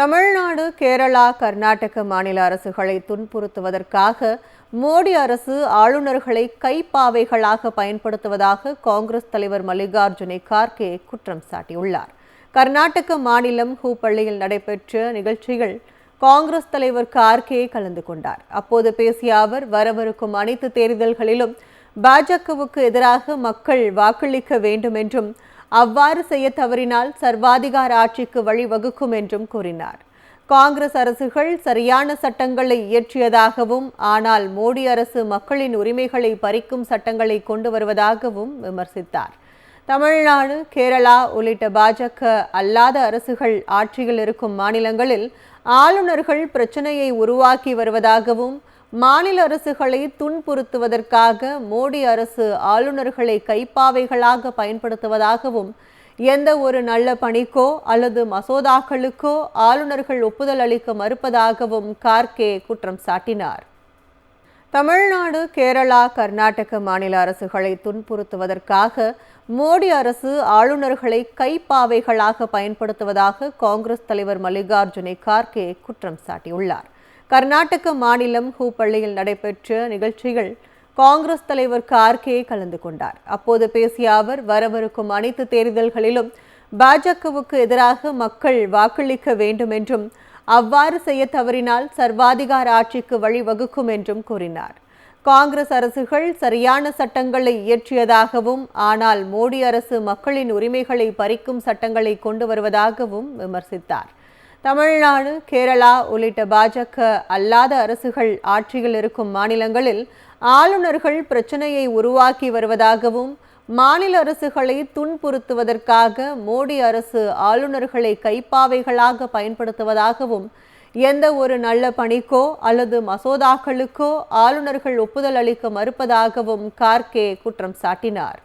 தமிழ்நாடு கேரளா கர்நாடக மாநில அரசுகளை துன்புறுத்துவதற்காக மோடி அரசு ஆளுநர்களை கைப்பாவைகளாக பயன்படுத்துவதாக காங்கிரஸ் தலைவர் மல்லிகார்ஜுனை கார்கே குற்றம் சாட்டியுள்ளார். கர்நாடக மாநிலம் ஹூப்பள்ளியில் நடைபெற்ற நிகழ்ச்சியில் காங்கிரஸ் தலைவர் கார்கே கலந்து கொண்டார். அப்போது பேசிய அவர் வரவிருக்கும் அனைத்து தேர்தல்களிலும் பாஜகவுக்கு எதிராக மக்கள் வாக்களிக்க வேண்டும் என்றும் அவ்வாறு செய்ய தவறினால் சர்வாதிகார ஆட்சிக்கு வழிவகுக்கும் என்றும் கூறினார். காங்கிரஸ் அரசுகள் சரியான சட்டங்களை இயற்றியதாகவும் ஆனால் மோடி அரசு மக்களின் உரிமைகளை பறிக்கும் சட்டங்களை கொண்டு வருவதாகவும் விமர்சித்தார். தமிழ்நாடு கேரளா உள்ளிட்ட பாஜக அல்லாத அரசுகள் ஆட்சியில் இருக்கும் மாநிலங்களில் ஆளுநர்கள் பிரச்சனையை உருவாக்கி வருவதாகவும் மாநில அரசுகளை துன்புறுத்துவதற்காக மோடி அரசு ஆளுநர்களை கைப்பாவைகளாக பயன்படுத்துவதாகவும் எந்த ஒரு நல்ல பணிக்கோ அல்லது மசோதாக்களுக்கோ ஆளுநர்கள் ஒப்புதல் அளிக்க மறுப்பதாகவும் கார்கே குற்றம் சாட்டினார். தமிழ்நாடு கேரளா கர்நாடக மாநில அரசுகளை துன்புறுத்துவதற்காக மோடி அரசு ஆளுநர்களை கைப்பாவைகளாக பயன்படுத்துவதாக காங்கிரஸ் தலைவர் மல்லிகார்ஜுனை கார்கே குற்றம் சாட்டியுள்ளார். கர்நாடக மாநிலம் ஹூப்பள்ளியில் நடைபெற்ற நிகழ்ச்சியில் காங்கிரஸ் தலைவர் கார்கே கலந்து கொண்டார். அப்போது பேசிய அவர் வரவிருக்கும் அனைத்து தேர்தல்களிலும் பாஜகவுக்கு எதிராக மக்கள் வாக்களிக்க வேண்டும் என்றும் அவ்வாறு செய்ய தவறினால் சர்வாதிகார ஆட்சிக்கு வழிவகுக்கும் என்றும் கூறினார். காங்கிரஸ் அரசுகள் சரியான சட்டங்களை இயற்றியதாகவும் ஆனால் மோடி அரசு மக்களின் உரிமைகளை பறிக்கும் சட்டங்களை கொண்டு வருவதாகவும் விமர்சித்தார். தமிழ்நாடு கேரளா உள்ளிட்ட பாஜக அல்லாத அரசுகள் ஆட்சியில் இருக்கும் மாநிலங்களில் ஆளுநர்கள் பிரச்சனையை உருவாக்கி வருவதாகவும் மாநில அரசுகளை துன்புறுத்துவதற்காக மோடி அரசு ஆளுநர்களை கைப்பாவைகளாக பயன்படுத்துவதாகவும் எந்த ஒரு நல்ல பணிக்கோ அல்லது மசோதாக்களுக்கோ ஆளுநர்கள் ஒப்புதல் அளிக்க மறுப்பதாகவும் கார்கே குற்றம் சாட்டினார்.